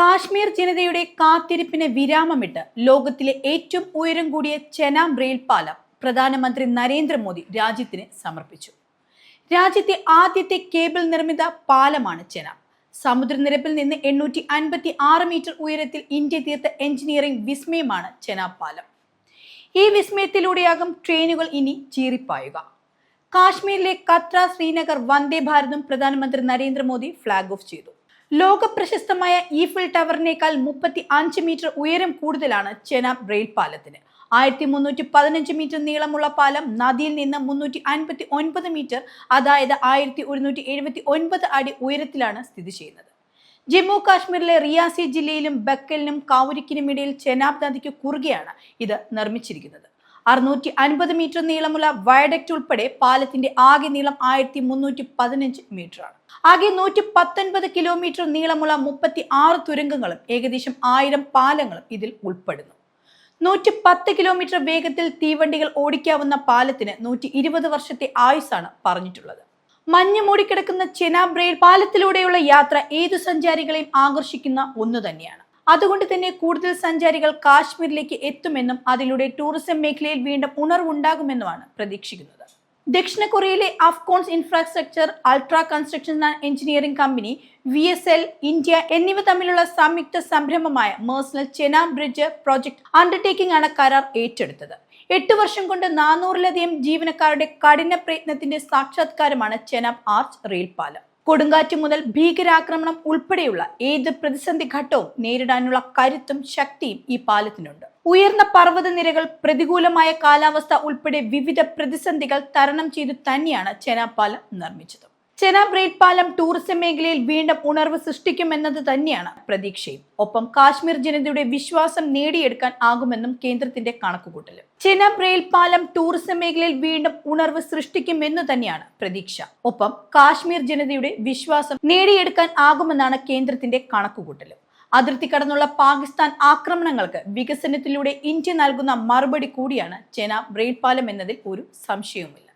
കാശ്മീർ ജനതയുടെ കാത്തിരിപ്പിന് വിരാമമിട്ട് ലോകത്തിലെ ഏറ്റവും ഉയരം കൂടിയ ചെനാം റെയിൽ പാലം പ്രധാനമന്ത്രി നരേന്ദ്രമോദി രാജ്യത്തിന് സമർപ്പിച്ചു. രാജ്യത്തെ ആദ്യത്തെ കേബിൾ നിർമ്മിത പാലമാണ് ചെനാം. സമുദ്രനിരപ്പിൽ നിന്ന് എണ്ണൂറ്റി അൻപത്തി ആറ് മീറ്റർ ഉയരത്തിൽ ഇന്ത്യ തീർത്ത എഞ്ചിനീയറിംഗ് വിസ്മയമാണ് ചെനാബ് പാലം. ഈ വിസ്മയത്തിലൂടെയാകും ട്രെയിനുകൾ ഇനി ചീറിപ്പായുക. കാശ്മീരിലെ കത്ര ശ്രീനഗർ വന്ദേ ഭാരതും പ്രധാനമന്ത്രി നരേന്ദ്രമോദി ഫ്ളാഗ് ഓഫ് ചെയ്തു. ലോക പ്രശസ്തമായ ഈഫിൽ ടവറിനേക്കാൾ മുപ്പത്തി അഞ്ച് മീറ്റർ ഉയരം കൂടുതലാണ് ചെനാബ് റെയിൽ പാലത്തിന്. ആയിരത്തി മുന്നൂറ്റി പതിനഞ്ച് മീറ്റർ നീളമുള്ള പാലം നദിയിൽ നിന്ന് മുന്നൂറ്റി അൻപത്തി ഒൻപത് മീറ്റർ അതായത് ആയിരത്തി ഒരുന്നൂറ്റി എഴുപത്തി ഒൻപത് അടി ഉയരത്തിലാണ് സ്ഥിതി ചെയ്യുന്നത്. ജമ്മു കാശ്മീരിലെ റിയാസി ജില്ലയിലും ബക്കലിനും കാവുരിക്കിനും ഇടയിൽ ചെനാബ് നദിക്ക് കുറുകെയാണ് ഇത് നിർമ്മിച്ചിരിക്കുന്നത്. അറുന്നൂറ്റി അൻപത് മീറ്റർ നീളമുള്ള വയഡക്റ്റ് ഉൾപ്പെടെ പാലത്തിന്റെ ആകെ നീളം ആയിരത്തി മുന്നൂറ്റി പതിനഞ്ച് മീറ്ററാണ്. ആകെ നൂറ്റി പത്തൊൻപത് കിലോമീറ്റർ നീളമുള്ള മുപ്പത്തി ആറ് തുരങ്കങ്ങളും ഏകദേശം ആയിരം പാലങ്ങളും ഇതിൽ ഉൾപ്പെടുന്നു. നൂറ്റി പത്ത് കിലോമീറ്റർ വേഗത്തിൽ തീവണ്ടികൾ ഓടിക്കാവുന്ന പാലത്തിന് നൂറ്റി ഇരുപത് വർഷത്തെ ആയുസാണ് പറഞ്ഞിട്ടുള്ളത്. മഞ്ഞ് മൂടിക്കിടക്കുന്ന ചെനാബ്രയിൽ പാലത്തിലൂടെയുള്ള യാത്ര ഏതു സഞ്ചാരികളെയും ആകർഷിക്കുന്ന ഒന്നു തന്നെയാണ്. അതുകൊണ്ട് തന്നെ കൂടുതൽ സഞ്ചാരികൾ കാശ്മീരിലേക്ക് എത്തുമെന്നും അതിലൂടെ ടൂറിസം മേഖലയിൽ വീണ്ടും ഉണർവുണ്ടാകുമെന്നുമാണ് പ്രതീക്ഷിക്കുന്നത്. ദക്ഷിണ കൊറിയയിലെ Afcons infrastructure ultra construction and engineering company V S L India എന്നിവ തമ്മിലുള്ള സംയുക്ത സംരംഭമായ മേഴ്സണൽ ചെനാം ബ്രിഡ്ജ് പ്രോജക്ട് അണ്ടർടേക്കിംഗ് ആണ് കരാർ ഏറ്റെടുത്തത്. എട്ട് വർഷം കൊണ്ട് നാനൂറിലധികം ജീവനക്കാരുടെ കഠിന പ്രയത്നത്തിന്റെ സാക്ഷാത്കാരമാണ് ചെനാബ് ആർച്ച് റെയിൽ പാലം. കൊടുങ്കാറ്റ് മുതൽ ഭീകരാക്രമണം ഉൾപ്പെടെയുള്ള ഏത് പ്രതിസന്ധി ഘട്ടവും നേരിടാനുള്ള കരുത്തും ശക്തിയും ഈ പാലത്തിനുണ്ട്. ഉയർന്ന പർവതനിരകൾ പ്രതികൂലമായ കാലാവസ്ഥ ഉൾപ്പെടെ വിവിധ പ്രതിസന്ധികൾ തരണം ചെയ്തു തന്നെയാണ് ചെനാപ്പാലം നിർമ്മിച്ചത്. ചെനാബ് റെയിൽ പാലം ടൂറിസം മേഖലയിൽ വീണ്ടും ഉണർവ് സൃഷ്ടിക്കുമെന്നത് തന്നെയാണ് പ്രതീക്ഷയും. ഒപ്പം കാശ്മീർ ജനതയുടെ വിശ്വാസം നേടിയെടുക്കാൻ ആകുമെന്നും കേന്ദ്രത്തിന്റെ കണക്കുകൂട്ടൽ. ചെനാബ് റെയിൽ പാലം ടൂറിസം മേഖലയിൽ വീണ്ടും ഉണർവ് സൃഷ്ടിക്കുമെന്ന് തന്നെയാണ് പ്രതീക്ഷ. ഒപ്പം കാശ്മീർ ജനതയുടെ വിശ്വാസം നേടിയെടുക്കാൻ ആകുമെന്നാണ് കേന്ദ്രത്തിന്റെ കണക്കുകൂട്ടൽ. അതിർത്തി കടന്നുള്ള പാകിസ്ഥാൻ ആക്രമണങ്ങൾക്ക് വികസനത്തിലൂടെ ഇന്ത്യ നൽകുന്ന മറുപടി കൂടിയാണ് ചെനാബ് റെയിൽ പാലം എന്നതിൽ ഒരു സംശയവുമില്ല.